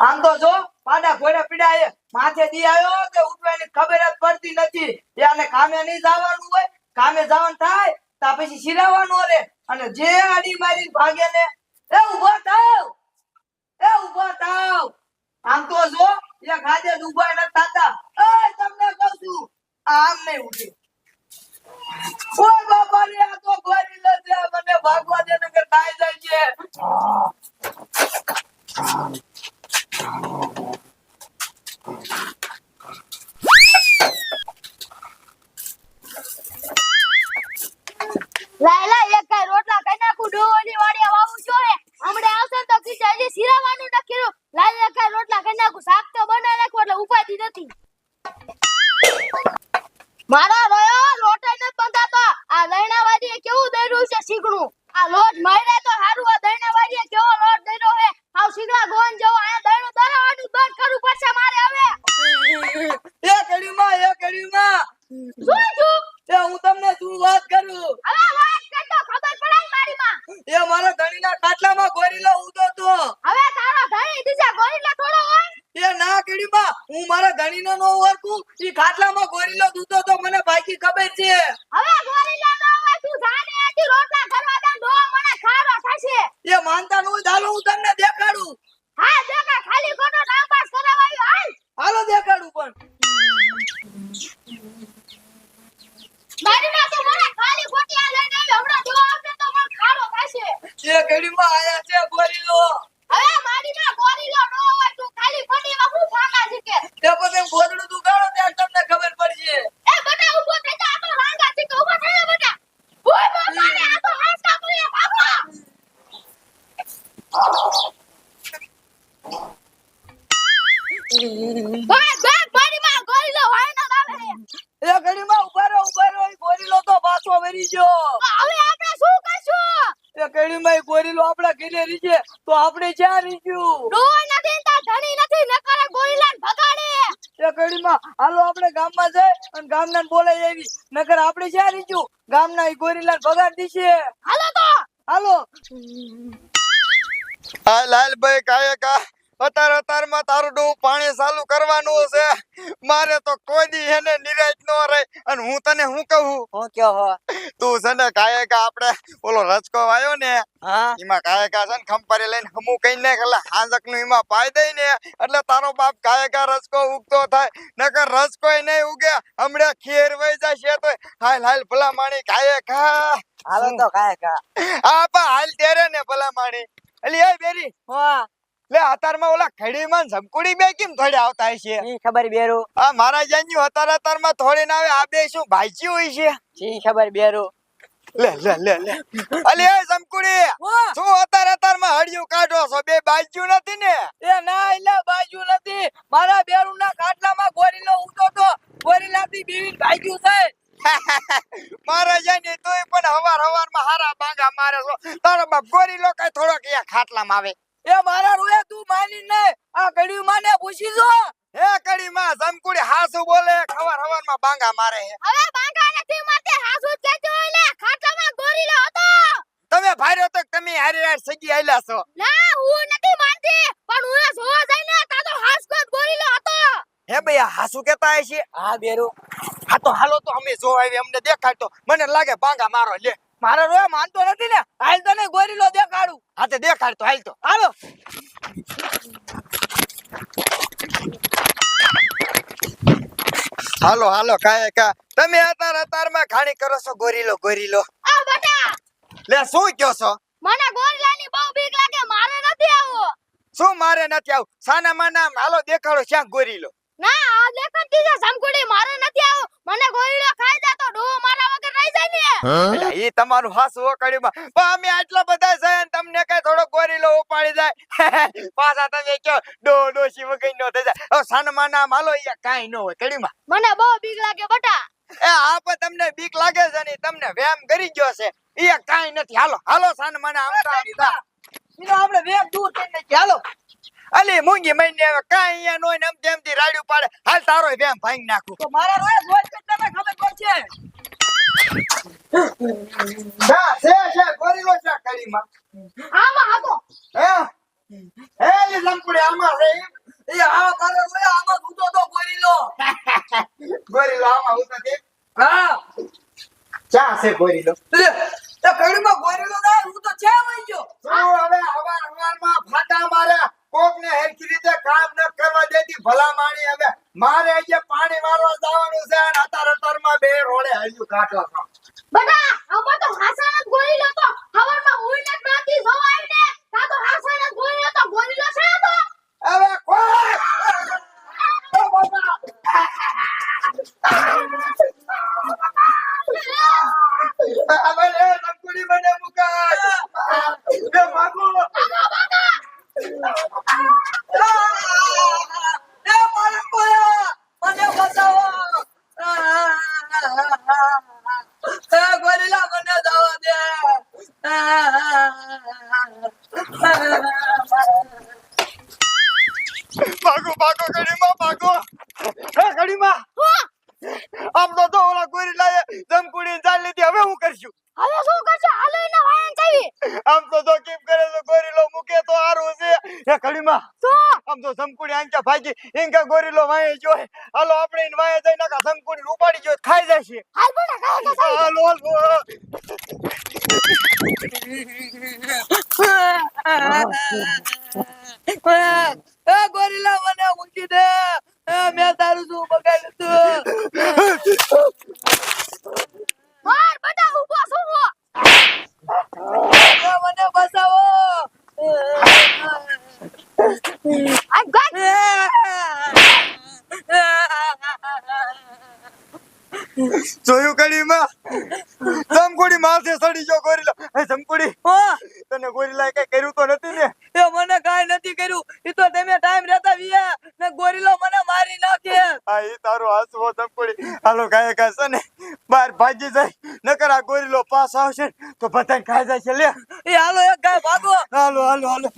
આમ તો જો પાડા ઘોડે પીડાય માથે દી આવ્યો તે ઉઠવાની ખબર જ પડતી નથી. એ આને કામે નહીં જવાનું હોય, કામે જવાનું થાય, તા પછી સિરાવાનું રે અને જે આડી મારી ભાગે ને, એ ઊભો થાવ, એ ઊભો થાવ. આમ તો જો એ ખાજે જ ઊભા ન થતા. એ તમને કહું છું, આમ નહીં ઉઠે. ઓય બાપા રે આ તો ગોરી લે છે મને ભાગવા દે નકર ખાઈ જાય છે લાયલા, એક કઈ રોટલા કઈ નાખું ડોવાની વાડિયા વાવું જોઈએ હમણે આવશે તો કીધે હજી સિરાવાનું ન કર્યું. લાયલા કઈ રોટલા કઈ નાખું. શાક તો બનાવી નાખું, એટલે ઉપાધી નથી. મારા રોયો લોટે ન બંધાતો આ દૈણાવાદીએ કેવું દર્યું છે શીખણું આ લોટ મારે તો હારું આ દૈણાવાદીએ કેવો લોટ દર્યો હે આવ શીકડા ગોન જેવો આ દૈણું દરાવાનું બંધ કરવું પડશે મારે હવે એ કડીમાં એ કડીમાં શું છું એ હું તમને શું વાત કરું હવે વાત કરતો ખબર પડાય મારી માં એ મારા ધણીના ખાટલામાં ગોરીલો ઉતો તો હવે તારો ધણી દીજા ગોરીલા થોડો હોય એ ના કડીમાં હું મારા નો ઈ ખાટલામાં ગોરીલો દૂધો તો મને બાકી ખબર છે. હવે ગોરીલા નો હોય તું જાને આથી રોટલા કરવા દે ડો મને ખારો થશે. એ માનતા નું ચાલો હું તમને દેખાડું હા દેખા ખાલી ખોટો ટાઈમ પાસ કરાવાયો હાલ હાલો દેખાડું પણ મારી ના તો મને ખાલી ખોટી આ લઈને આવી હમણાં જો આવશે તો મને ખારો થશે એ કડીમાં આયા છે ગોરીલો હવે મારી ના ગોરીલો નો હોય તું ખાલી ખોટી માં હું ફાકા છે કે તે પછી ગોદડું તું ગાળો ત્યારે તમને ખબર પડશે એ બટા ઊભો થઈ જા આ તો રાંગા છે કે ઊભો થઈ જા બટા ઓય બાપા રે આ તો હાસકા પડ્યા બાપા ભાઈ ભાઈ મારી માં ગોરીલો હોય ના આવે છે એ કડીમાં ઊભા રહો ઊભા રહો ઈ ગોરીલો તો પાછો વરી ગયો હવે આપણે શું કરશું એ કડીમાં ઈ ગોરીલો આપણા ઘરે રીજે તો આપણે જ્યાં રીજ્યું ડોય નથી તા ધણી નથી નકર ગોરીલાન ભગાડે. એ કડીમાં હાલો આપણે ગામમાં જાય અને ગામના બોલાઈ આવી નકર આપણે જ્યાં રીજ્યું ગામના ઈ ગોરીલા ભગાડી દીશે. હાલો તો. હાલો. હા લાલભાઈ કાય કા અતાર અતારમાં તારું ડોહ પાણી ચાલુ કરવાનું છે. મારે તો કોઈ દી એને નિરાશ ન રહે. અને હું તને હું કહું? હું કયો હો તું છે ને કાયે કા આપણે ઓલો રચકો આવ્યો ને હા. એમાં કાયે કા છે ને ખંપારી લઈને હમુ કઈ ને એટલે હાંજકનું એમાં પાઈ દઈ ને એટલે તારો બાપ કાયે કા રચકો ઉગતો થાય. નકર રચકોય નહીં ઉગે હમણાં ખીર વહી જશે તો હાલ હાલ ભલા માણી કાયે કા હાલો તો કાયે કા આ પા હાલ તેરે ને ભલા માણી અલી એ બેરી. હા લે અતારમાં ઓલા ખડીમાં ઝમકુડી બે કેમ થોડી આવતા છે ઈ ખબર બેરો. આ મારા જાન્યુ અતાર અતારમાં થોડી ના આવે આ બે શું ભાઈજી હોય છે? ઈ ખબર બેરો. લે લે લે લે. અલે એ ઝમકુડી શું અતાર અતારમાં હડિયું કાઢો છો બે બાજુ નથી ને? એ ના એટલે બાજુ નથી. મારા બેરું ના ખાટલામાં ગોરીલો ઉતો તો ગોરીલાથી બીવીને ભાગ્યું છે. મારા જાન્યુ તોય પણ હવાર હવારમાં હારા બાંગા મારે છો. તારો બાપ ગોરીલો કઈ થોડોક અહીંયા ખાટલામાં આવે. એ મારા રૂએ તું માની ને આ કડિયું માને પૂછી જો. હે કડીમાં ઝમકુડી હાસુ બોલે ખબર હવનમાં બાંગા મારે છે હવે બાંગા નથી મારતે હાસુ જ કહેજો એટલે ખાટામાં ગોરીલો હતો. તમે ભાર્યો તો તમે હારી હારી સગી આયલા છો. ના હું નથી માનતી પણ હું જોવા જઈને તા તો હાસકો ગોરીલો હતો. હે ભાઈ આ હાસુ કેતા છે? હા બેરો. હા તો હાલો તો અમે જોવા આવી અમને દેખાડતો. મને લાગે બાંગા મારો લે. મારા રૂએ માનતો નથી ને. હાલ તને ગોરીલો દેખાડું. હા તે દેખાડતો હાલ તો. હાલો. હાલો હાલો કાય કા. તમે અતાર અતારમાં ખાણી કરો છો? ગોરીલો ગોરીલો આ બટા! લે શું કયો છો? મને ગોરીલાની બહુ બીક લાગે મારે નથી આવો. શું મારે નથી આવું? સાના માના હાલો દેખાડો ક્યાં ગોરીલો ના આ દેખાતી છે સમકુડી મારે નથી આવો. મને ગોરીલો ખાઈ જાતો ડો મારા વગર રહી જાય ને એટલે ઈ તમારું હાસુ ઓકડીમાં પણ અમે આટલા બધા છે ને તમને કઈ થોડો ગોરીલો ઉપાડી જાય પાછા તમે કયો ડો ડો શિવ કઈ નો થઈ જાય. ઓ સાના માના હાલો અહીંયા કાંઈ ન હોય કડીમાં. મને બહુ બીક લાગે બટા. એ આ પણ તમને બીક લાગે છે ને તમને વેમ કરી ગયો છે. ઈ કાંઈ નથી. હાલો હાલો સાના માના આમતા આમતા ઈનો આપણે વેમ દૂર થઈને ચાલો અલી મૂંગી મહિને કાઈ અહીંયા નો નમ તેમથી રાડ્યું પાડે. હાલ તારો વેમ ભાંગી નાખું. તો મારા રૂએ જોઈ તો તને ખબર પડશે. શા છે છે ગોરીલો છે કડીમાં. આમાં હતો. હે? હે ઈ લંકુડી આમાં છે? એ હા મારો ઓય આમાં સૂતો તો ગોરીલો. ગોરીલો આમાં હું નથી હા. ચા છે ગોરીલો. લે, તો કડીમાં ગોરીલો ના હું તો છે વઈ ગયો તું હવે હવાર હવારમાં ફાટા મારે કોક ને હેરખી રીતે કામ ન કરવા દેતી ભલા માણી હવે મારે આજે પાણી વાળવા જવાનું છે અને અતાર અતારમાં બે રોડે હલ્યું કાઢો છો બટા આમાં તો હાસણ જ ગોળી લેતો હવારમાં ઉઈને જ નાતી જોવાય ને તા તો હાસણ જ ગોળી લેતો ગોળી લો છે તો હવે કોઈ ઓ બાબા હવે લે લંકુડી મને મુકાય બે માગો એ મારા કોયા મને બચાવો એ ગોરીલા મને જવા દે ભાગો ભાગો ગળીમાં ભાગો. ગળીમાં. આમ તો તો ઓલા ગોરીલાએ જમકુડી ચાલ લીધી. હવે હું કરશું? હવે શું કરશે? હાલો એના વાયન ચાવી. આમ તો તો કેમ કરે તો ગોરીલો મૂકે તો હારું છે. એ ઘડીમાં તો? આમ તો જમકુડી આંક્યા ભાગી. ઇંકા ગોરીલો વાયે જોય હાલો આપણે ઇન વાયે જઈ નાખા જમકુડી ઉપાડી જો ખાઈ જશે. હાલ કાય કે હાલો હાલો. ગોરીલા મને મૂકી દે મેં તારું શું બગાડ્યું તું માર બટા ઊભો છું હું એ મને બચાવો આ ગાય જોયું કડીમાં જમકુડી માથે સડી જો ગોરીલો. એ જમકુડી હા. તને ગોરીલા કઈ કર્યું તો નથી ને? એ મને કાંઈ નથી કર્યું. ઈ તો તમે ટાઈમ રહેતા વિયા ને ગોરીલો મને મારી નાખે. હા ઈ તારો હાસવો જમકુડી. હાલો કાય છે ને બાર ભાગી જાય. નકર આ ગોરીલો પાસ આવશે તો બધાને ખાઈ જાય છે લે એ હાલો એક ગાય ભાગો. હાલો હાલો હાલો.